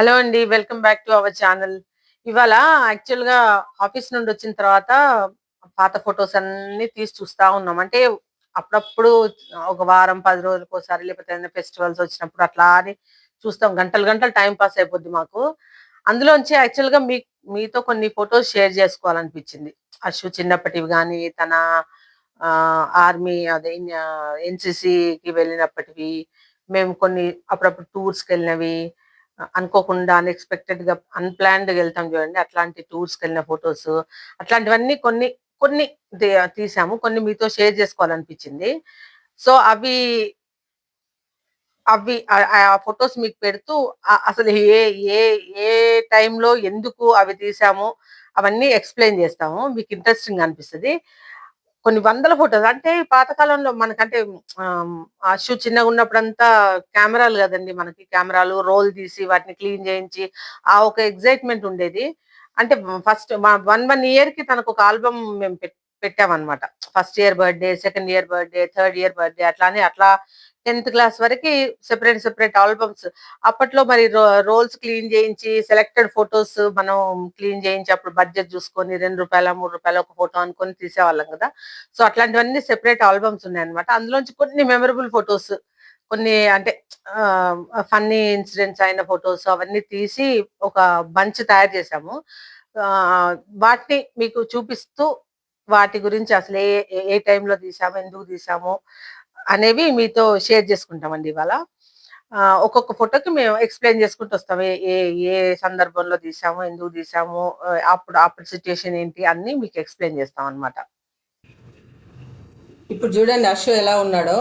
Hello అండి welcome back to our channel. ఇవాళ యాక్చువల్గా ఆఫీస్ నుండి వచ్చిన తర్వాత పాత ఫొటోస్ అన్ని తీసి చూస్తా ఉన్నాం. అంటే అప్పుడప్పుడు ఒక వారం పది రోజులకు ఒకసారి లేకపోతే ఏదైనా ఫెస్టివల్స్ వచ్చినప్పుడు అట్లా అని చూస్తాం. గంటలు గంటలు టైం పాస్ అయిపోద్ది మాకు. అందులోంచి యాక్చువల్గా మీ మీతో కొన్ని ఫొటోస్ షేర్ చేసుకోవాలనిపించింది. అశు చిన్నప్పటివి కానీ తన ఆర్మీ అదే ఎన్సిసికి వెళ్ళినప్పటివి మేము కొన్ని అప్పుడప్పుడు టూర్స్కి వెళ్ళినవి అనుకోకుండా అన్ఎక్స్పెక్టెడ్గా అన్ప్లాన్డ్గా వెళ్తాం చూడండి. అట్లాంటి టూర్స్కి వెళ్ళిన ఫొటోస్ అట్లాంటివన్నీ కొన్ని కొన్ని తీసాము. కొన్ని మీతో షేర్ చేసుకోవాలనిపించింది. సో అవి అవి ఆ- ఫొటోస్ మీకు పెడుతూ అసలు ఏ ఏ ఏ టైంలో ఎందుకు అవి తీసాము అవన్నీ ఎక్స్ప్లెయిన్ చేస్తాము. మీకు ఇంట్రెస్టింగ్ అనిపిస్తుంది. కొన్ని వందల ఫోటోస్. అంటే పాతకాలంలో మనకంటే ఆ షూ చిన్నగా ఉన్నప్పుడంతా కెమెరాలు కదండి మనకి. కెమెరాలు రోల్ తీసి వాటిని క్లీన్ చేయించి ఆ ఒక ఎగ్జైట్మెంట్ ఉండేది. అంటే ఫస్ట్ వన్ వన్ ఇయర్కి తనకు ఒక ఆల్బమ్ మేము పెట్టామన్నమాట. First year birthday second year birthday third year birthday అట్లానే అట్లా టెన్త్ క్లాస్ వరకు సెపరేట్ సెపరేట్ ఆల్బమ్స్. అప్పట్లో మరి రోల్స్ క్లీన్ చేయించి సెలెక్టెడ్ ఫొటోస్ మనం క్లీన్ చేయించి అప్పుడు బడ్జెట్ చూసుకొని రెండు రూపాయల మూడు రూపాయల ఒక ఫోటో అనుకొని తీసేవాళ్ళం కదా. సో అట్లాంటివన్నీ సెపరేట్ ఆల్బమ్స్ ఉన్నాయన్నమాట. అందులోంచి కొన్ని మెమరబుల్ ఫొటోస్ కొన్ని అంటే ఫన్నీ ఇన్సిడెంట్స్ అయిన ఫొటోస్ అవన్నీ తీసి ఒక బంచ్ తయారు చేసాము ఆ, వాటిని మీకు చూపిస్తూ వాటి గురించి అసలు ఏ ఏ- ఏ టైంలో తీసాము ఎందుకు తీసాము అనేవి మీతో షేర్ చేసుకుంటామండి ఇవాళ. ఒక్కొక్క ఫోటోకి మేము ఎక్స్ప్లెయిన్ చేసుకుంటూ వస్తాము ఏ ఏ సందర్భంలో తీసాము ఎందుకు తీసాము అప్పుడు అప్పుడు సిచ్యుయేషన్ ఏంటి అన్ని మీకు ఎక్స్ప్లెయిన్ చేస్తాం అన్నమాట. ఇప్పుడు చూడండి అశు ఎలా ఉన్నాడో.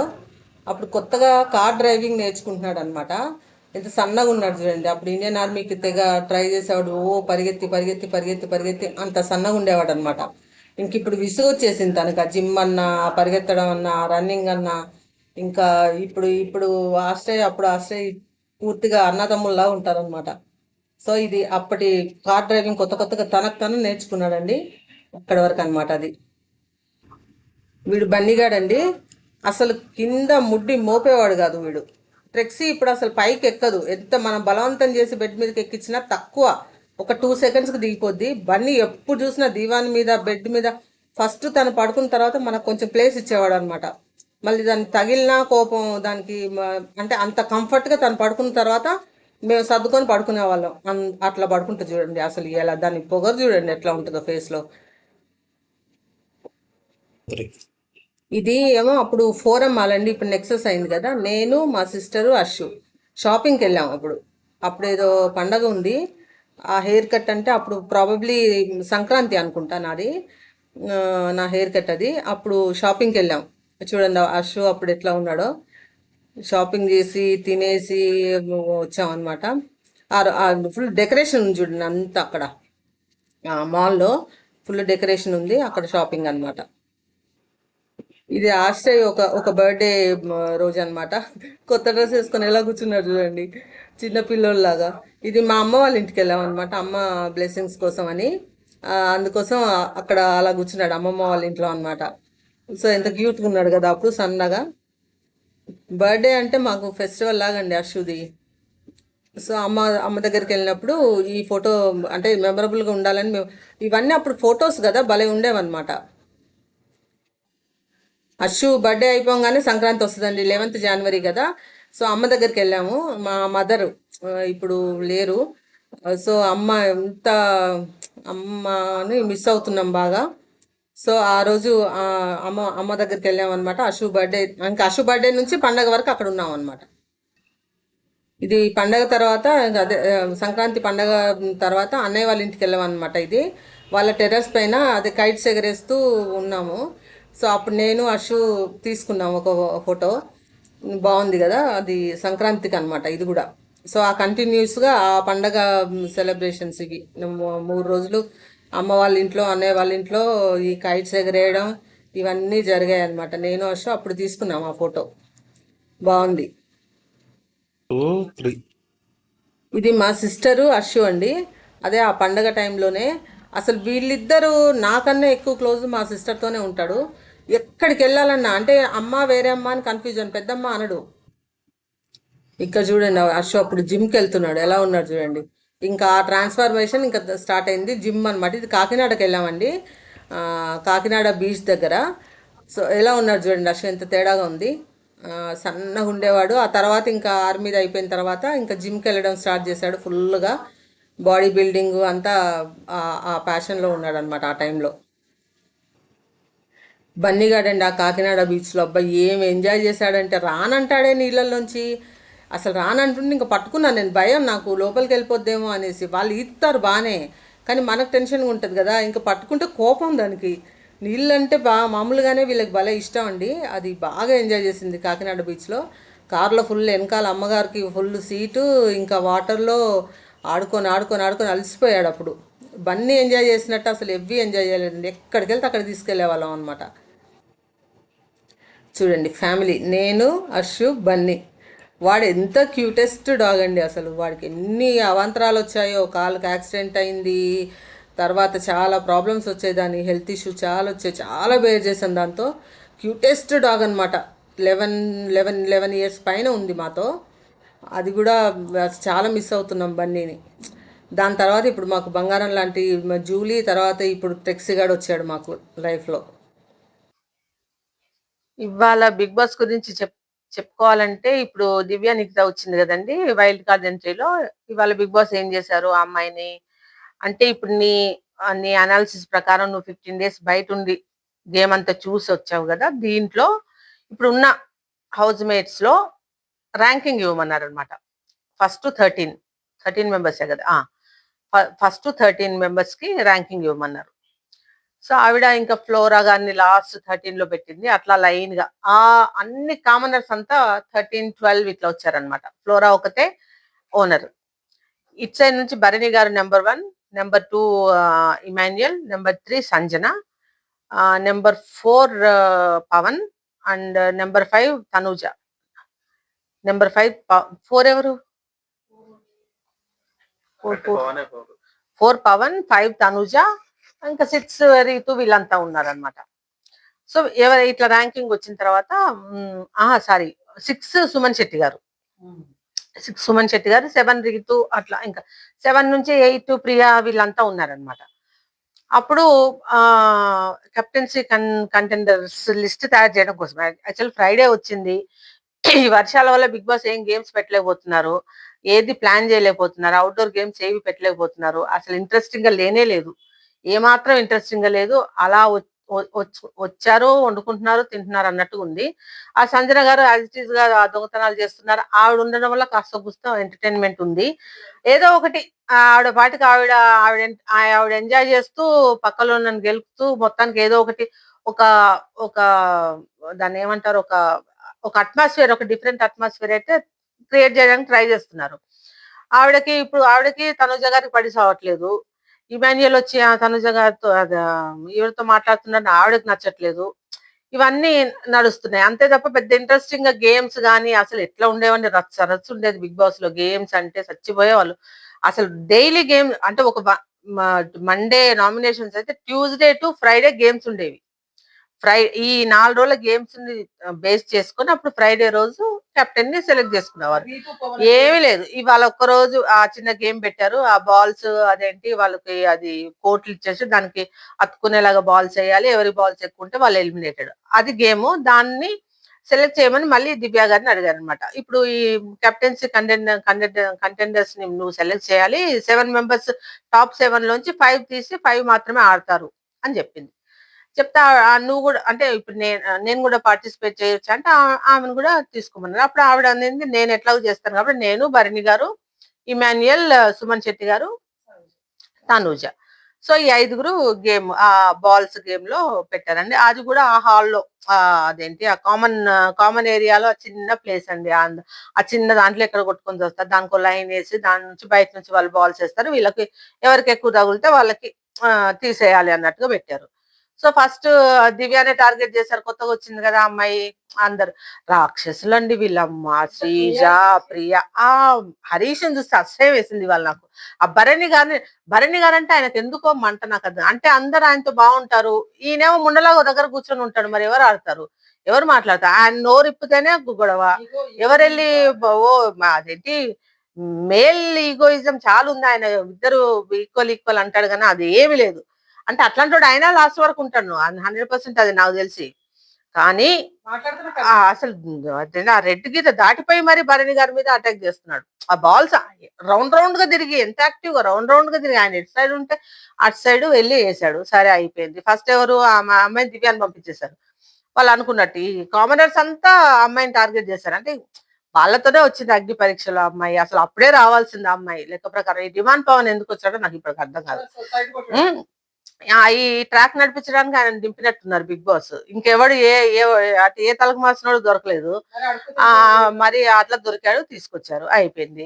అప్పుడు కొత్తగా కార్ డ్రైవింగ్ నేర్చుకుంటున్నాడు అనమాట ఎంత సన్నగా ఉన్నాడు చూడండి. అప్పుడు ఇండియన్ ఆర్మీకి తెగ ట్రై చేసేవాడు ఓ పరిగెత్తి పరిగెత్తి పరిగెత్తి పరిగెత్తి అంత సన్నగా ఉండేవాడు అనమాట ఇంక ఇప్పుడు విసుగు వచ్చేసింది తనకు. ఆ జిమ్ అన్నా పరిగెత్తడం అన్నా రన్నింగ్ అన్నా ఇంకా ఇప్పుడు ఇప్పుడు ఆశ్రయ్ అప్పుడు ఆశ్రయ పూర్తిగా అన్నదమ్ముల్లా ఉంటారనమాట సో ఇది అప్పటి కార్ డ్రైవింగ్ కొత్త కొత్తగా తనకు తను నేర్చుకున్నాడండి. అక్కడి వరకు అనమాట అది. వీడు బన్నిగాడండి. అసలు కింద ముడ్డి మోపేవాడు కాదు వీడు. ట్రెక్సీ ఇప్పుడు అసలు పైకి ఎక్కదు. ఎంత మనం బలవంతం చేసి బెడ్ మీదకి ఎక్కించినా తక్కువ. ఒక టూ సెకండ్స్కి దిగిపోద్ది. బన్నీ ఎప్పుడు చూసినా దీవాన్ మీద బెడ్ మీద ఫస్ట్ తను పడుకున్న తర్వాత మనకు కొంచెం ప్లేస్ ఇచ్చేవాడు అనమాట మళ్ళీ దాన్ని తగిలినా కోపం దానికి అంటే అంత కంఫర్ట్గా తను పడుకున్న తర్వాత మేము సర్దుకొని పడుకునే వాళ్ళం. అట్లా పడుకుంటుంది చూడండి అసలు ఎలా దాని పొగరు చూడండి ఎట్లా ఉంటుందో ఫేస్లో ఇది ఏమో అప్పుడు ఫోరం మాలండి ఇప్పుడు నెక్సెస్ అయింది కదా. నేను మా సిస్టరు అషు షాపింగ్కి వెళ్ళాం అప్పుడు. అప్పుడు ఏదో పండగ ఉంది. ఆ హెయిర్ కట్ అంటే అప్పుడు ప్రాబబ్లీ సంక్రాంతి అనుకుంటా నాది. నా హెయిర్ కట్ అది. అప్పుడు షాపింగ్కి వెళ్ళాం. చూడండి అషు అప్పుడు ఎట్లా ఉన్నాడో. షాపింగ్ చేసి తినేసి వచ్చాం ఆ ఫుల్ డెకరేషన్ ఉంది చూడండి అంతా అక్కడ. మాల్లో ఫుల్ డెకరేషన్ ఉంది అక్కడ షాపింగ్ అన్నమాట. ఇది ఆశ్రయ్ ఒక ఒక బర్త్డే రోజు అనమాట కొత్త డ్రెస్ వేసుకొని ఎలా కూర్చున్నారు చూడండి. చిన్న పిల్లోళ్ళలాగా ఇది మా అమ్మ వాళ్ళ ఇంటికి వెళ్ళాం అనమాట అమ్మ బ్లెస్సింగ్స్ కోసం అని అందుకోసం అక్కడ అలా కూర్చున్నాడు అమ్మమ్మ వాళ్ళ ఇంట్లో అనమాట సో ఎంత క్యూట్గా ఉన్నాడు కదా అప్పుడు సన్నగా. బర్త్డే అంటే మాకు ఫెస్టివల్ లాగండి అశుది సో అమ్మ అమ్మ దగ్గరికి వెళ్ళినప్పుడు ఈ ఫోటో అంటే మెమరబుల్గా ఉండాలని మేము ఇవన్నీ అప్పుడు ఫొటోస్ కదా భలే ఉండేవన్నమాట. అశు బర్త్డే అయిపోగానే సంక్రాంతి వస్తుందండి లెవెన్త్ జనవరి కదా. సో అమ్మ దగ్గరికి వెళ్ళాము మా మదర్ ఇప్పుడు లేరు. సో అమ్మ ఎంత అమ్మని మిస్ అవుతున్నాం బాగా. సో ఆ రోజు అమ్మ అమ్మ దగ్గరికి వెళ్ళాం అనమాట అశు బర్త్డే ఇంకా అశు బర్త్డే నుంచి పండగ వరకు అక్కడ ఉన్నాం అనమాట ఇది పండగ తర్వాత అదే సంక్రాంతి పండగ తర్వాత అన్నయ్య వాళ్ళ ఇంటికి వెళ్ళాం అనమాట ఇది. వాళ్ళ టెర్రస్ పైన అదే కైట్స్ ఎగరేస్తూ ఉన్నాము. సో అప్పుడు నేను అశు తీసుకున్నాం ఒక ఫోటో. బాగుంది కదా అది సంక్రాంతికి అనమాట ఇది కూడా. సో ఆ కంటిన్యూస్గా ఆ పండగ సెలబ్రేషన్స్ ఇవి మూడు రోజులు అమ్మ వాళ్ళ ఇంట్లో అన్నయ్య వాళ్ళ ఇంట్లో ఈ కైట్స్ ఎగరేయడం ఇవన్నీ జరిగాయి అనమాట నేను అశు అప్పుడు తీసుకున్నాం ఆ ఫోటో. బాగుంది. ఇది మా సిస్టరు అశు అండి. అదే ఆ పండగ టైంలోనే అసలు వీళ్ళిద్దరూ నాకన్నా ఎక్కువ క్లోజ్ మా సిస్టర్తోనే ఉంటాడు. ఎక్కడికి వెళ్ళాలన్నా అంటే అమ్మ వేరే అమ్మ అని కన్ఫ్యూజన్. పెద్దమ్మ అనడు. ఇక్కడ చూడండి హర్ష అప్పుడు జిమ్కి వెళ్తున్నాడు. ఎలా ఉన్నాడు చూడండి. ఇంకా ట్రాన్స్ఫర్మేషన్ ఇంకా స్టార్ట్ అయింది. జిమ్ అనమాట ఇది కాకినాడకి వెళ్ళామండి. కాకినాడ బీచ్ దగ్గర. సో ఎలా ఉన్నాడు చూడండి అసలు ఎంత తేడాగా ఉంది. సన్నగా ఉండేవాడు. ఆ తర్వాత ఇంకా ఆర్మీది అయిపోయిన తర్వాత ఇంకా జిమ్కి వెళ్ళడం స్టార్ట్ చేశాడు ఫుల్గా బాడీ బిల్డింగ్ అంతా ఆ- ఆ ప్యాషన్లో ఉన్నాడు అనమాట ఆ టైంలో బన్నీగాడండి ఆ కాకినాడ బీచ్లో అబ్బాయి ఏం ఎంజాయ్ చేశాడంటే రానంటాడే నీళ్ళల్లోంచి. అసలు రానంటుంటే ఇంకా పట్టుకున్నాను నేను. భయం నాకు లోపలికి వెళ్ళిపోద్దేమో అనేసి. వాళ్ళు ఇస్తారు బాగానే కానీ మనకు టెన్షన్గా ఉంటుంది కదా. ఇంకా పట్టుకుంటే కోపం దానికి. నీళ్ళంటే బా మామూలుగానే వీళ్ళకి భలే ఇష్టం అండి. అది బాగా ఎంజాయ్ చేసింది కాకినాడ బీచ్లో కార్లో ఫుల్ వెనకాల అమ్మగారికి ఫుల్ సీటు ఇంకా వాటర్లో ఆడుకొని ఆడుకొని ఆడుకొని అలసిపోయాడు అప్పుడు. బన్నీ ఎంజాయ్ చేసినట్టు అసలు ఎవ్వి ఎంజాయ్ చేయలేదండి. ఎక్కడికి వెళ్తే అక్కడ తీసుకెళ్ళే వాళ్ళం అనమాట చూడండి ఫ్యామిలీ నేను అర్షు బన్నీ. వాడు ఎంత క్యూటెస్ట్ డాగ్ అండి అసలు. వాడికి ఎన్ని అవాంతరాలు వచ్చాయో కాలుకి యాక్సిడెంట్ అయింది తర్వాత చాలా ప్రాబ్లమ్స్ వచ్చాయి దాని హెల్త్ ఇష్యూ చాలా వచ్చాయి చాలా బేర్ చేశాను దాంతో. క్యూటెస్ట్ డాగ్ అనమాట లెవెన్ లెవెన్ లెవెన్ ఇయర్స్ పైన ఉంది మాతో. అది కూడా చాలా మిస్ అవుతున్నాం బన్నీని దాని తర్వాత ఇప్పుడు మాకు బంగారం లాంటి జూలీ తర్వాత ఇప్పుడు టెక్సీగాడు వచ్చాడు మాకు లైఫ్లో. ఇవాళ బిగ్ బాస్ గురించి చెప్ చెప్పుకోవాలంటే ఇప్పుడు దివ్య నిఖిత వచ్చింది కదండి వైల్డ్ కార్డ్ ఎంట్రీలో. ఇవాళ బిగ్ బాస్ ఏం చేశారు ఆ అమ్మాయిని? అంటే ఇప్పుడు నీ నీ అనాలిసిస్ ప్రకారం నువ్వు ఫిఫ్టీన్ డేస్ బయట ఉండి గేమ్ అంతా చూసి వచ్చావు కదా దీంట్లో ఇప్పుడు ఉన్న హౌస్ మేట్స్లో ర్యాంకింగ్ ఇవ్వమన్నారు అనమాట ఫస్ట్ థర్టీన్ థర్టీన్ మెంబర్సే కదా ఫస్ట్ థర్టీన్ మెంబర్స్కి ర్యాంకింగ్ ఇవ్వమన్నారు. సో ఆవిడ ఇంకా ఫ్లోరా గారిని లాస్ట్ థర్టీన్లో పెట్టింది. అట్లా లైన్గా ఆ అన్ని కామనర్స్ అంతా థర్టీన్ ట్వెల్వ్ ఇట్లా వచ్చారనమాట ఫ్లోరా ఒకతే ఓనర్. ఇట్ సైడ్ నుంచి Bharani garu number one number two Emmanuel number three Sanjana number four Pavan and number five Tanuja. Number five four ఎవరు? ఫోర్ పవన్ ఫైవ్ తనుజ ఇంకా సిక్స్ రీతు వీళ్ళంతా ఉన్నారనమాట సో ఎవరు ఇట్లా ర్యాంకింగ్ వచ్చిన తర్వాత సారీ సిక్స్ సుమన్ శెట్టి గారు. సిక్స్ సుమన్ శెట్టి గారు సెవెన్ రీతు అట్లా ఇంకా సెవెన్ నుంచి ఎయిట్ ప్రియా వీళ్ళంతా ఉన్నారనమాట అప్పుడు కెప్టెన్సీ కన్ కంటెండర్స్ లిస్ట్ తయారు చేయడం కోసం యాక్చువల్ ఫ్రైడే వచ్చింది. ఈ వర్షాల వల్ల బిగ్ బాస్ ఏం గేమ్స్ పెట్టలేకపోతున్నారు. ఏది ప్లాన్ చేయలేకపోతున్నారు. అవుట్డోర్ గేమ్స్ ఏవి పెట్టలేకపోతున్నారు. అసలు ఇంట్రెస్టింగ్గా లేనే లేదు. ఏమాత్రం ఇంట్రెస్టింగ్గా లేదు. అలా వచ్చి- వచ్చారు వండుకుంటున్నారు తింటున్నారు అన్నట్టుగా ఉంది. ఆ సంజన గారు యాజ్ ఇట్ ఈస్గా ఆ దొంగతనాలు చేస్తున్నారు. ఆవిడ ఉండడం వల్ల కాస్త పుస్తకం ఎంటర్టైన్మెంట్ ఉంది. ఏదో ఒకటి ఆవిడ పాటికి ఆవిడ ఆవిడ ఆవిడ ఎంజాయ్ చేస్తూ పక్కలో నన్ను గెలుపుతూ మొత్తానికి ఏదో ఒకటి ఒక ఒక దాన్ని ఏమంటారు ఒక ఒక అట్మాస్ఫియర్ ఒక డిఫరెంట్ అట్మాస్ఫియర్ అయితే క్రియేట్ చేయడానికి ట్రై చేస్తున్నారు. ఆవిడకి ఇప్పుడు ఆవిడకి తనుజ గారికి పడి సావట్లేదు. ఇమాన్యుయల్ వచ్చి ఆ తనుజ గారితో అది, మాట్లాడుతున్నారని ఆవిడకి నచ్చట్లేదు. ఇవన్నీ నడుస్తున్నాయి. అంతే తప్ప పెద్ద ఇంట్రెస్టింగ్గా గేమ్స్ కానీ అసలు ఎట్లా ఉండేవని రచ్చ రచ్చ ఉండేది బిగ్ బాస్లో. గేమ్స్ అంటే చచ్చిపోయేవాళ్ళు. అసలు డైలీ గేమ్ అంటే ఒక మండే నామినేషన్స్ అయితే ట్యూస్డే టు ఫ్రైడే గేమ్స్ ఉండేవి. ఫ్రై ఈ నాలుగు రోజుల గేమ్స్ని బేస్ చేసుకొని అప్పుడు ఫ్రైడే రోజు కెప్టెన్ని సెలెక్ట్ చేసుకునేవారు. ఏమీ లేదు. ఇవాళ ఒక్క రోజు ఆ చిన్న గేమ్ పెట్టారు. ఆ బాల్స్ అదేంటి వాళ్ళకి అది కోట్లు ఇచ్చేసి దానికి అతుకునేలాగా బాల్స్ వేయాలి. ఎవరి బాల్స్ ఎక్కువ ఉంటే వాళ్ళు ఎలిమినేటెడ్. అది గేమ్. దాన్ని సెలెక్ట్ చేయమని మళ్ళీ దివ్య గారిని అడిగారు అనమాట ఇప్పుడు ఈ కెప్టెన్సీ కంటెండర్ కంటెండర్స్ని నువ్వు సెలెక్ట్ చేయాలి. సెవెన్ మెంబర్స్ టాప్ సెవెన్ లోంచి ఫైవ్ తీసి ఫైవ్ మాత్రమే ఆడతారు అని చెప్పింది. చెప్తా నువ్వు కూడా అంటే ఇప్పుడు నేను నేను కూడా పార్టిసిపేట్ చేయొచ్చు? అంటే ఆ- ఆమెను కూడా తీసుకోమన్నారు. అప్పుడు ఆవిడ అనేది నేను ఎట్లాగో చేస్తాను? కాబట్టి నేను భరణి గారు ఇమాన్యుయల్ సుమన్ శెట్టి గారు తనూజ. సో ఈ ఐదుగురు గేమ్ ఆ బాల్స్ గేమ్లో పెట్టారండి. అది కూడా ఆ హాల్లో అదేంటి ఆ కామన్ కామన్ ఏరియాలో చిన్న ప్లేస్ అండి. ఆ చిన్న దాంట్లో ఎక్కడ కొట్టుకొని వస్తారు? దానికి లైన్ వేసి దాని నుంచి బయట నుంచి వాళ్ళు బాల్స్ వేస్తారు. వీళ్ళకి ఎవరికి ఎక్కువ తగిలితే వాళ్ళకి తీసేయాలి అన్నట్టుగా పెట్టారు. సో ఫస్ట్ దివ్యానే టార్గెట్ చేశారు. కొత్తగా వచ్చింది కదా అమ్మాయి అందరు. రాక్షసులండి వీళ్ళమ్మ. శ్రీజ ప్రియ. ఆ హరీష్ చూస్తే అసహ్యం వేసింది వాళ్ళు నాకు. ఆ భరణి గారిని భరణి గారు అంటే ఆయనకు ఎందుకో మంట నాకు అంటే అందరు ఆయనతో బాగుంటారు. ఈయనేమో ముండలా ఒక దగ్గర కూర్చొని ఉంటాడు. మరి ఎవరు ఆడతారు? ఎవరు మాట్లాడతారు? ఆయన నోరు ఇప్పితేనే గొడవ. ఎవరెళ్ళి ఓ అదేంటి? మేల్ ఈగోయిజం చాలా ఉంది ఆయన. ఇద్దరు ఈక్వల్ ఈక్వల్ అంటాడు కానీ అది ఏమీ లేదు. అంటే అట్లాంటి వాడు ఆయన లాస్ట్ వరకు ఉంటాడు హండ్రెడ్ పర్సెంట్ అది నాకు తెలిసి. కానీ అసలు ఆ రెడ్ గీత దాటిపోయి మరి భరణి గారి మీద అటాక్ చేస్తున్నాడు. ఆ బాల్స్ రౌండ్ రౌండ్గా తిరిగి ఎంత యాక్టివ్గా రౌండ్ రౌండ్గా తిరిగి ఆయన ఎటు సైడ్ ఉంటే అటు సైడ్ వెళ్ళి వేసాడు. సరే అయిపోయింది. ఫస్ట్ ఎవరు? ఆ అమ్మాయిని దివ్యాన్ని పంపించేశారు. వాళ్ళు అనుకున్నట్టు ఈ కామనర్స్ అంతా అమ్మాయిని టార్గెట్ చేశారు. అంటే వాళ్ళతోనే వచ్చింది అగ్ని పరీక్షలో అమ్మాయి. అసలు అప్పుడే రావాల్సింది అమ్మాయి. లెక్క ప్రకారం ఈ డిమాండ్ పవన్ ఎందుకు వచ్చాడో నాకు ఇప్పటికి అర్థం కాదు. ఈ ట్రాక్ నడిపించడానికి ఆయన దింపినట్టున్నారు బిగ్ బాస్. ఇంకెవడు ఏ ఏ అటు ఏ తలకు మార్చినోడు దొరకలేదు. ఆ మరి అట్లా దొరికాడు తీసుకొచ్చారు. అయిపోయింది.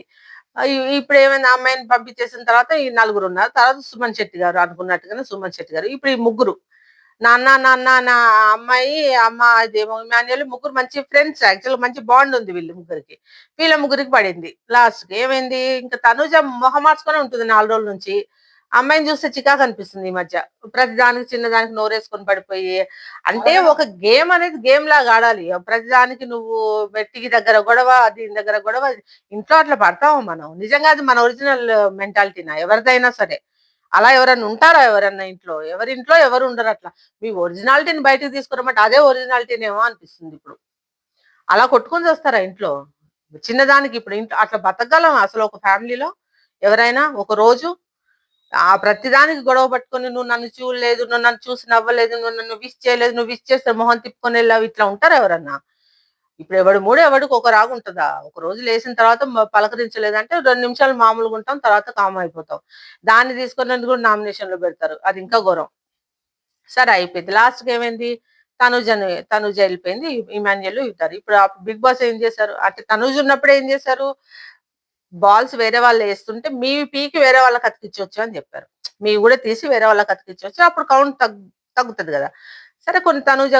ఇప్పుడు ఏమైంది ఆ అమ్మాయిని పంపించేసిన తర్వాత ఈ నలుగురు ఉన్నారు. తర్వాత సుమన్ శెట్టి గారు అనుకున్నట్టుగానే సుమన్ శెట్టి గారు. ఇప్పుడు ఈ ముగ్గురు. నాన్న నాన్న నా అమ్మాయి అమ్మ ఇదేమో ఇమాన్యుల్ ముగ్గురు మంచి ఫ్రెండ్స్. యాక్చువల్ మంచి బాండ్ ఉంది వీళ్ళు ముగ్గురికి. వీళ్ళ ముగ్గురికి పడింది. లాస్ట్కి ఏమైంది? ఇంకా తనుజ మొహం మార్చుకొని ఉంటుంది నాలుగు రోజుల నుంచి. అమ్మాయిని చూస్తే చికాకు అనిపిస్తుంది ఈ మధ్య. ప్రతి దానికి చిన్న దానికి నోరేసుకొని పడిపోయి. అంటే ఒక గేమ్ అనేది గేమ్ లాగా ఆడాలి. ప్రతి దానికి నువ్వు వెట్టికి దగ్గర గొడవ దీని దగ్గర గొడవ ఇంట్లో అట్లా పడతాము మనం? నిజంగా అది మన ఒరిజినల్ మెంటాలిటీనా? ఎవరిదైనా సరే. అలా ఎవరైనా ఉంటారా ఎవరన్నా ఇంట్లో? ఎవరి ఇంట్లో ఎవరు ఉండరు అట్లా. మీ ఒరిజినాలిటీని బయటకు తీసుకురమంటే అదే ఒరిజినాలిటీనేమో అనిపిస్తుంది ఇప్పుడు. అలా కొట్టుకొని వస్తారా ఇంట్లో? చిన్నదానికి ఇప్పుడు ఇంట్లో అట్లా బతకగలం అసలు ఒక ఫ్యామిలీలో? ఎవరైనా ఒక రోజు ఆ ప్రతిదానికి గొడవ పట్టుకొని నువ్వు నన్ను చూడలేదు నువ్వు నన్ను చూసి నవ్వలేదు నువ్వు నన్ను విష్ చేయలేదు నువ్వు విష్ చేస్తే మొహం తిప్పుకొని వెళ్ళావు ఇట్లా ఉంటారు ఎవరన్నా. ఇప్పుడు ఎవడు మూడు ఎవడికి ఒక రాగు ఉంటుందా? ఒక రోజు లేచిన తర్వాత పలకరించలేదంటే రెండు నిమిషాలు మామూలుగా ఉంటాం తర్వాత కామ్ అయిపోతాం. దాన్ని తీసుకునేందుకు కూడా నామినేషన్లో పెడతారు? అది ఇంకా ఘోరం. సరే అయిపోయింది. లాస్ట్కి ఏమైంది అని తనుజ వెళ్ళిపోయింది ఇమాన్యుల్ ఇద్దరు. ఇప్పుడు బిగ్ బాస్ ఏం చేశారు? అంటే తనుజ్ ఉన్నప్పుడు ఏం చేశారు? బాల్స్ వేరే వాళ్ళు వేస్తుంటే మీ పీకి వేరే వాళ్ళకి అతికించవచ్చు అని చెప్పారు. మీవి కూడా తీసి వేరే వాళ్ళకి అతికించవచ్చు. అప్పుడు కౌంట్ తగ్గు తగ్గుతుంది కదా. సరే కొన్ని తనుజ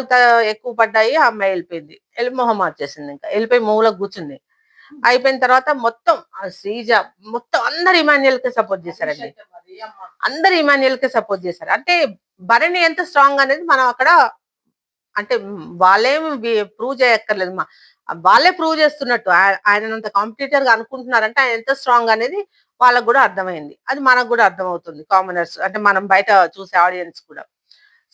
ఎక్కువ పడ్డాయి ఆ అమ్మాయి వెళ్ళిపోయింది. వెళ్ళి మొహం మార్చేసింది ఇంకా. వెళ్ళిపోయి మూలకు కూర్చుంది. అయిపోయిన తర్వాత మొత్తం ఆ శ్రీజ మొత్తం అందరు ఇమాన్యుల్కి సపోర్ట్ చేశారండి. అందరు ఇమాన్యుల్కి సపోర్ట్ చేశారు. అంటే భరణి ఎంత స్ట్రాంగ్ అనేది మనం అక్కడ అంటే మ్, వాళ్ళేం ప్రూవ్ చేయక్కర్లేదు మా వాళ్ళే ప్రూవ్ చేస్తున్నట్టు. ఆయన ఆయనంత కాంపిటీటర్గా అనుకుంటున్నారంటే ఆయన ఎంత స్ట్రాంగ్ అనేది వాళ్ళకు కూడా అర్థమైంది. అది మనకు కూడా అర్థమవుతుంది కామనర్స్ అంటే మనం బయట చూసే ఆడియన్స్ కూడా.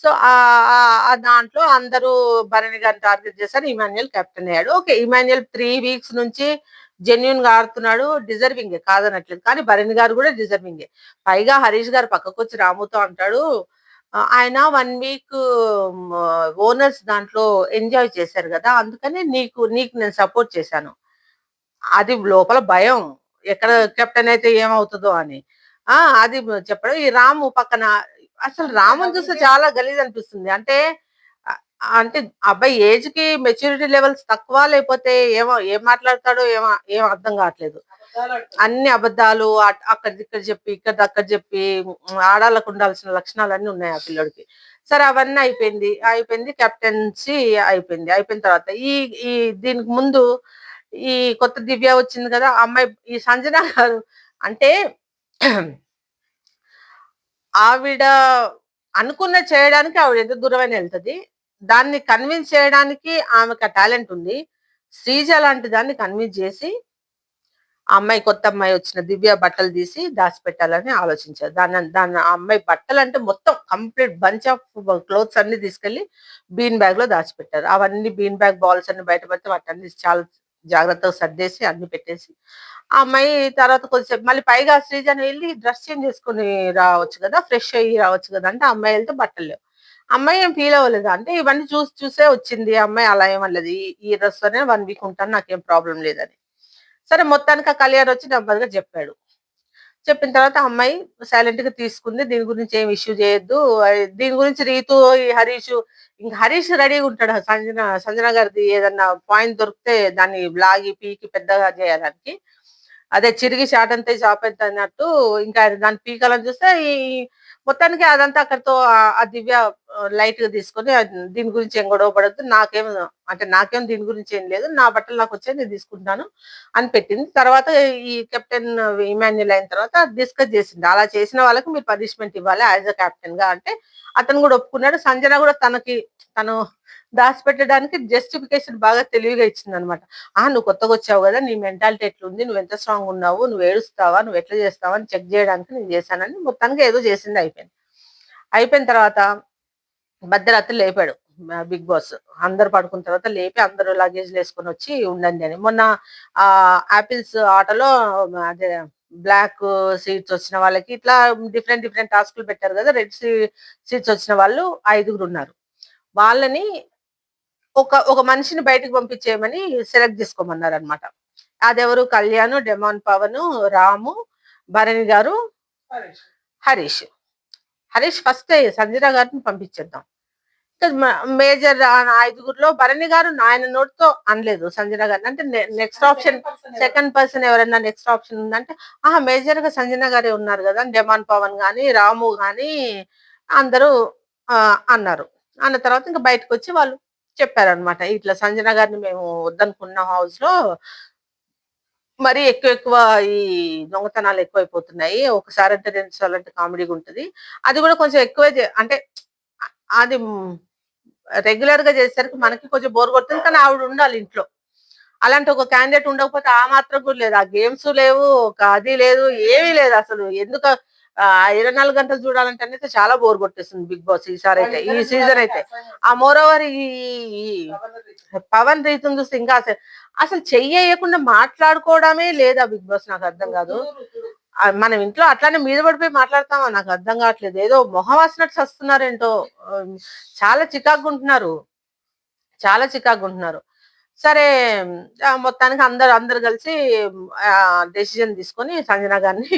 సో ఆ దాంట్లో అందరూ భరణి గారిని టార్గెట్ చేశారు. ఇమాన్యుయల్ కెప్టెన్ అయ్యాడు. ఓకే ఇమాన్యుయల్ త్రీ వీక్స్ నుంచి జెన్యున్గా ఆడుతున్నాడు. డిజర్వింగ్ కాదనట్లేదు. కానీ భరణి గారు కూడా డిజర్వింగే పైగా హరీష్ గారు పక్కకు వచ్చి రాముతో అంటాడు ఆయన వన్ వీక్ ఓనర్స్ దాంట్లో ఎంజాయ్ చేశారు కదా అందుకని నీకు నీకు నేను సపోర్ట్ చేశాను. అది లోపల భయం ఎక్కడ కెప్టెన్ అయితే ఏమవుతుందో అని. ఆ అది చెప్పడం ఈ రాము పక్కన అసలు రాముని చూస్తే చాలా గలీజ్ అనిపిస్తుంది అంటే అంటే అబ్బాయి ఏజ్కి మెచ్యూరిటీ లెవెల్స్ తక్కువ లేకపోతే ఏమో ఏం మాట్లాడతాడో ఏమో ఏం అర్థం కావట్లేదు. అన్ని అబద్ధాలు అక్కడ ఇక్కడ చెప్పి ఇక్కడ అక్కడ చెప్పి ఆడాలకు ఉండాల్సిన లక్షణాలు అన్ని ఉన్నాయి ఆ పిల్లడికి. సరే అవన్నీ అయిపోయింది. అయిపోయింది కెప్టెన్సీ అయిపోయింది. అయిపోయిన తర్వాత ఈ ఈ దీనికి ముందు ఈ కొత్త దివ్య వచ్చింది కదా అమ్మాయి ఈ సంజన గారు అంటే ఆవిడ అనుకున్న చేయడానికి ఆవిడ ఎంత దూరమైన వెళ్తుంది. దాన్ని కన్విన్స్ చేయడానికి ఆమెకు ఆ టాలెంట్ ఉంది. శ్రీజ లాంటి దాన్ని కన్విన్స్ చేసి ఆ అమ్మాయి కొత్త అమ్మాయి వచ్చిన దివ్య బట్టలు తీసి దాచిపెట్టాలని ఆలోచించారు. దాని దాని ఆ అమ్మాయి బట్టలు అంటే మొత్తం కంప్లీట్ బంచ్ ఆఫ్ క్లోత్స్ అన్ని తీసుకెళ్ళి బీన్ బ్యాగ్లో దాచిపెట్టారు. అవన్నీ బీన్ బ్యాగ్ బాల్స్ అన్ని బయట పెడితే వాటన్ని చాలా జాగ్రత్తగా సర్దేసి అన్ని పెట్టేసి ఆ అమ్మాయి తర్వాత కొద్దిసేపు మళ్ళీ పైగా శ్రీజని వెళ్ళి డ్రెస్ చేంజ్ చేసుకుని రావచ్చు కదా ఫ్రెష్ అయ్యి రావచ్చు కదా అంటే అమ్మాయి వెళ్తే బట్టలు లేవు. అమ్మాయి ఏం ఫీల్ అవ్వలేదు. అంటే ఇవన్నీ చూసి చూసే వచ్చింది. అమ్మాయి అలా ఏమన్నది ఈ- ఈ డ్రెస్ తోనే వన్ వీక్ ఉంటాను. నాకేం ప్రాబ్లం లేదని. సరే మొత్తానికి ఆ కళ్యాణ్ వచ్చి నెమ్మదిగా చెప్పాడు. చెప్పిన తర్వాత అమ్మాయి సైలెంట్గా తీసుకుంది. దీని గురించి ఏం ఇష్యూ చేయొద్దు. దీని గురించి రీతు ఈ హరీష్ ఇంకా హరీష్ రెడీగా ఉంటాడు. సంజన సంజన గారిది ఏదన్నా పాయింట్ దొరికితే దాన్ని లాగి పీకి పెద్దగా చేయడానికి. అదే చిరిగి షాట్ అంతే షాప్ అన్నట్టు. ఇంకా దాని దాన్ని పీకాలని చూస్తే ఈ మొత్తానికి అదంతా అక్కడితో ఆ- దివ్య లైట్గా తీసుకొని దీని గురించి ఏం గొడవ పడద్దు. నాకేం అంటే నాకేం దీని గురించి ఏం లేదు. నా బట్టలు నాకు వచ్చాయి నేను తీసుకుంటాను అని పెట్టింది. తర్వాత ఈ కెప్టెన్ ఇమాన్యుల్ అయిన తర్వాత డిస్కస్ చేసింది. అలా చేసిన వాళ్ళకి మీరు పనిష్మెంట్ ఇవ్వాలి యాజ్ అ కెప్టెన్గా అంటే అతను కూడా ఒప్పుకున్నాడు. సంజన కూడా తనకి తను దాచిపెట్టడానికి జస్టిఫికేషన్ బాగా తెలివిగా ఇచ్చింది అనమాట ఆ నువ్వు కొత్తగా వచ్చావు కదా నీ మెంటాలిటీ ఎట్లుంది? నువ్వు ఎంత స్ట్రాంగ్ ఉన్నావు? నువ్వు ఏడుస్తావా? నువ్వు ఎట్లా చేస్తావా? అని చెక్ చేయడానికి నేను చేశానని మొత్తానికి ఏదో చేసింది అయిపోయింది. అయిపోయిన తర్వాత భద్రరాత్రి లేపాడు బిగ్ బాస్. అందరు పడుకున్న తర్వాత లేపి అందరూ లగేజ్ వేసుకొని వచ్చి ఉండండి అని. మొన్న ఆ ఆపిల్స్ ఆటలో అదే బ్లాక్ సీట్స్ వచ్చిన వాళ్ళకి ఇట్లా డిఫరెంట్ డిఫరెంట్ టాస్క్లు పెట్టారు కదా రెడ్ సీట్స్ వచ్చిన వాళ్ళు ఐదుగురు ఉన్నారు. వాళ్ళని ఒక ఒక మనిషిని బయటకు పంపించేయమని సెలెక్ట్ చేసుకోమన్నారు అనమాట అదెవరు? కళ్యాణ్ డెమాన్ పవన్ రాము భరణి గారు హరీష్. హరీష్. ఫస్ట్ సంజన గారిని పంపించేద్దాం. మేజర్ ఐదుగురులో భరణి గారు ఆయన నోటితో అనలేదు సంజన గారిని. అంటే నెక్స్ట్ ఆప్షన్ సెకండ్ పర్సన్ ఎవరైనా నెక్స్ట్ ఆప్షన్ ఉందంటే ఆ మేజర్గా సంజన గారే ఉన్నారు కదా డెమాన్ పవన్ గాని రాము గాని అందరూ ఆ, అన్నారు. అన్న తర్వాత ఇంకా బయటకు వచ్చి వాళ్ళు చెప్పారనమాట ఇట్లా సంజన గారిని మేము వద్దనుకున్న హౌస్లో మరి ఎక్కువ ఎక్కువ ఈ దొంగతనాలు ఎక్కువైపోతున్నాయి. ఒకసారి అంటే రెండు సార్లు అంటే కామెడీగా ఉంటుంది. అది కూడా కొంచెం ఎక్కువే అంటే అది రెగ్యులర్గా చేసేసరికి మనకి కొంచెం బోర్ కొడుతుంది. కానీ ఆవిడ ఉండాలి ఇంట్లో. అలాంటి ఒక క్యాండిడేట్ ఉండకపోతే ఆ మాత్రం కూడా లేదు. ఆ గేమ్స్ లేవు ఒక అది లేదు ఏమీ లేదు అసలు. ఎందుకు ఇరవై నాలుగు గంటలు చూడాలంటే అయితే చాలా బోర్ కొట్టేస్తుంది బిగ్ బాస్ ఈసారి అయితే ఈ సీజన్ అయితే. ఆ మోర్ ఓవర్ ఈ పవన్ రీతిని చూస్తే ఇంకా అసలు చెయ్యకుండా మాట్లాడుకోవడమే లేదా బిగ్ బాస్ నాకు అర్థం కాదు. మనం ఇంట్లో అట్లానే మీద పడిపోయి మాట్లాడతామా? నాకు అర్థం కావట్లేదు. ఏదో మొహం వాసినట్టు వస్తున్నారేంటో చాలా చికాకు ఉంటున్నారు చాలా చికాకు ఉంటున్నారు సరే మొత్తానికి అందరు అందరు కలిసి డెసిజన్ తీసుకొని సంజన గారిని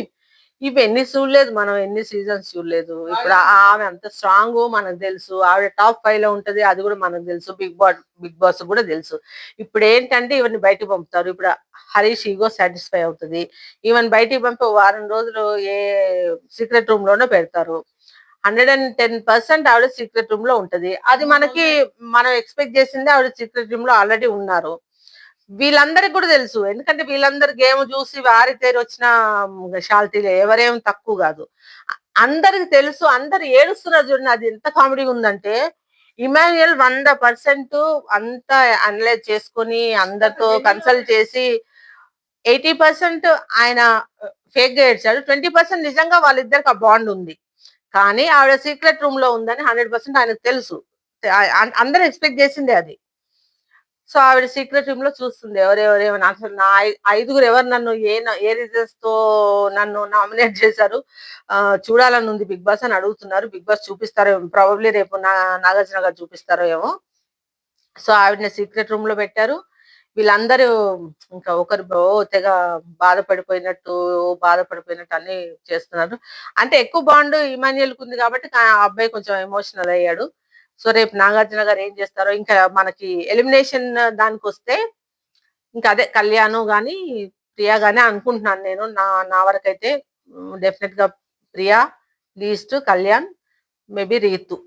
ఇవి ఎన్ని చూడలేదు మనం ఎన్ని సీజన్స్ చూడలేదు. ఇప్పుడు ఆమె అంత స్ట్రాంగ్ మనకు తెలుసు. ఆవిడ టాప్ ఫైవ్లో ఉంటది అది కూడా మనకు తెలుసు. బిగ్ బాస్ బిగ్ బాస్ కూడా తెలుసు. ఇప్పుడు ఏంటంటే ఇవన్నీ బయటకు పంపుతారు. ఇప్పుడు హరీష్ ఈగో సాటిస్ఫై అవుతుంది. ఈవెన్ బయటికి పంపి వారం రోజులు ఏ సీక్రెట్ రూమ్లోనే పెడతారు. హండ్రెడ్ అండ్ టెన్ పర్సెంట్ ఆవిడ సీక్రెట్ రూమ్లో ఉంటది. అది మనకి మనం ఎక్స్పెక్ట్ చేసింది ఆవిడ సీక్రెట్ రూమ్లో ఆల్రెడీ ఉన్నారు. వీళ్ళందరికి కూడా తెలుసు. ఎందుకంటే వీళ్ళందరు గేమ్ చూసి వారి తేరు వచ్చిన షాల్తీలు ఎవరేం తక్కువ కాదు. అందరికి తెలుసు అందరు ఏడుస్తున్నారు చూడండి. అది ఎంత కామెడీ ఉందంటే ఇమాన్యుయల్ వంద పర్సెంట్ అంతా అనలైజ్ చేసుకొని అందరితో కన్సల్ట్ చేసి ఎయిటీ పర్సెంట్ ఆయన ఫేక్గా ఏడ్చాడు. ట్వంటీ పర్సెంట్ నిజంగా వాళ్ళిద్దరికి ఆ బాండ్ ఉంది. కానీ ఆవిడ సీక్రెట్ రూమ్లో ఉందని హండ్రెడ్ పర్సెంట్ ఆయనకు తెలుసు. అందరూ ఎక్స్పెక్ట్ చేసిందే అది. సో ఆవిడ సీక్రెట్ రూమ్లో చూస్తుంది. ఎవరెవరు అసలు నా ఐదుగురు ఎవరు నన్ను ఏ న- ఏ రీజన్స్తో నన్ను నామినేట్ చేశారు? ఆ, చూడాలని ఉంది. బిగ్ బాస్ అని అడుగుతున్నారు. బిగ్ బాస్ చూపిస్తారో ప్రాబబ్లీ రేపు నా నాగార్జున గారు చూపిస్తారో ఏమో. సో ఆవిడని సీక్రెట్ రూమ్లో పెట్టారు. వీళ్ళందరూ ఇంకా ఒకరు తెగ బాధపడిపోయినట్టు బాధపడిపోయినట్టు అన్ని చేస్తున్నారు. అంటే ఎక్కువ బాండ్ ఇమాన్యుయల్ ఉంది కాబట్టి ఆ అబ్బాయి కొంచెం ఎమోషనల్ అయ్యాడు. సో రేపు నాగార్జున గారు ఏం చేస్తారో ఇంకా మనకి ఎలిమినేషన్ దానికి వస్తే ఇంకా అదే కళ్యాణ్ గాని ప్రియా గాని అనుకుంటున్నాను నేను. నా నా వరకైతే డెఫినెట్గా Priya least Kalyan maybe Ritu.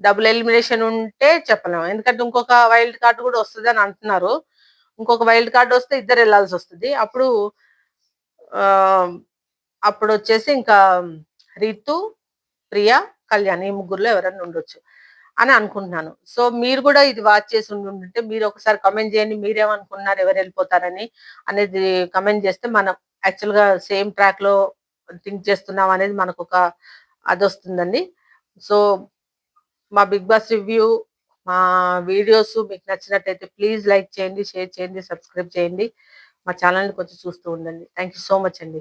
Double elimination ఉంటే చెప్పలేము. ఎందుకంటే ఇంకొక వైల్డ్ కార్డ్ కూడా వస్తుంది అని అంటున్నారు. ఇంకొక వైల్డ్ కార్డ్ వస్తే ఇద్దరు వెళ్ళాల్సి వస్తుంది. అప్పుడు అప్పుడు వచ్చేసి ఇంకా రీతు ప్రియా కళ్యాణ్ ఈ ముగ్గురులో ఎవరైనా ఉండొచ్చు. అని అనుకుంటున్నాను. సో మీరు కూడా ఇది వాచ్ చేసి ఉంటే మీరు ఒకసారి కమెంట్ చేయండి. మీరేమనుకున్నారు ఎవరు వెళ్ళిపోతారని అనేది కమెంట్ చేస్తే మనం యాక్చువల్గా సేమ్ ట్రాక్లో థింక్ చేస్తున్నాం అనేది మనకు ఒక అది వస్తుందండి సో మా బిగ్ బాస్ రివ్యూ మా వీడియోస్ మీకు నచ్చినట్టయితే ప్లీజ్ లైక్ చేయండి షేర్ చేయండి సబ్స్క్రైబ్ చేయండి. మా ఛానల్ని కొంచెం చూస్తూ ఉండండి. థ్యాంక్ యూ సో మచ్ అండి.